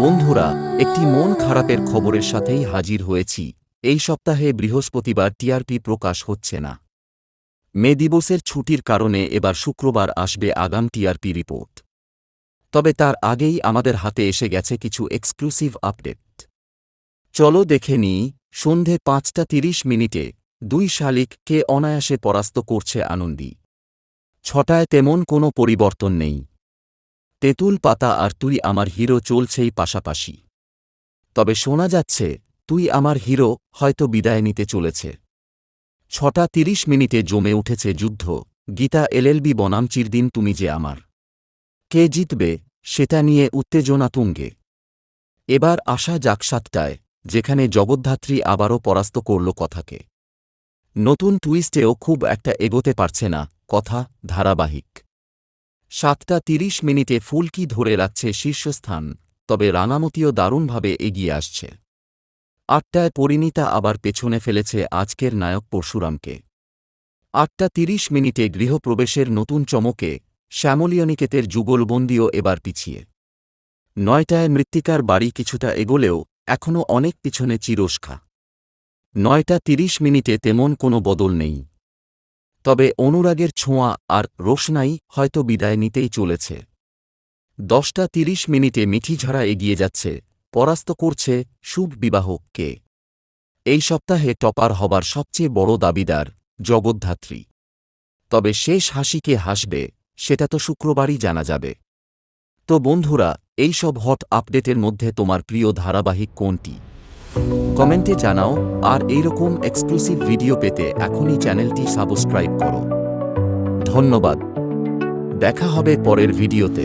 বন্ধুরা, একটি মন খারাপের খবরের সাথেই হাজির হয়েছি। এই সপ্তাহে বৃহস্পতিবার টিআরপি প্রকাশ হচ্ছে না। মে দিবসের ছুটির কারণে এবার শুক্রবার আসবে আগাম টিআরপি রিপোর্ট। তবে তার আগেই আমাদের হাতে এসে গেছে কিছু এক্সক্লুসিভ আপডেট। চলো দেখে নিই, সন্ধে পাঁচটা তিরিশ মিনিটে দুই শালিক কে অনায়াসে পরাস্ত করছে আনন্দী। ছটায় তেমন কোনো পরিবর্তন নেই। তেঁতুল পাতা আর তুই আমার হিরো চলছেই পাশাপাশি। তবে শোনা যাচ্ছে, তুই আমার হিরো হয়তো বিদায় নিতে চলেছে। ছটা তিরিশ মিনিটে জমে উঠেছে যুদ্ধ। গীতা এলএলবি বনাম চিরদিন তুমি যে আমার। কে জিতবে, সেটা নিয়ে উত্তেজনা তুঙ্গে। এবার আসা যাক সাতটায়, যেখানে জগদ্ধাত্রী আবারও পরাস্ত করল কথাকে। নতুন টুইস্টেও খুব একটা এগোতে পারছে না, কথা ধারাবাহিক। সাতটা তিরিশ মিনিটে ফুলকি ধরে রাখছে শীর্ষস্থান, তবে রাঙামতিও দারুণভাবে এগিয়ে আসছে। আটটায় পরিণীতা আবার পেছনে ফেলেছে আজকের নায়ক পরশুরামকে। আটটা তিরিশ মিনিটে গৃহপ্রবেশের নতুন চমকে, শ্যামলিয়নিকেতের যুগলবন্দিও এবার পিছিয়ে। নয়টায় মৃত্তিকার বাড়ি কিছুটা এগোলেও এখনও অনেক পিছনে চিরস্খা নয়টা তিরিশ মিনিটে তেমন কোনো বদল নেই। তবে অনুরাগের ছোঁয়া আর রোশনাই হয়তো বিদায় নিতেই চলেছে। দশটা তিরিশ মিনিটে মিঠিঝাড়া এগিয়ে যাচ্ছে, পরাস্ত করছে শুভ বিবাহকে এই সপ্তাহে টপার হবার সবচেয়ে বড় দাবিদার জগদ্ধাত্রী। তবে শেষ হাসিকে হাসবে, সেটা তো শুক্রবারই জানা যাবে। তো বন্ধুরা, এই সব হট আপডেটের মধ্যে তোমার প্রিয় ধারাবাহিক কোনটি? কমেন্টে জানাও, আর এইরকম এক্সক্লুসিভ ভিডিও পেতে এখনই চ্যানেলটি সাবস্ক্রাইব করো। ধন্যবাদ। দেখা হবে পরের ভিডিওতে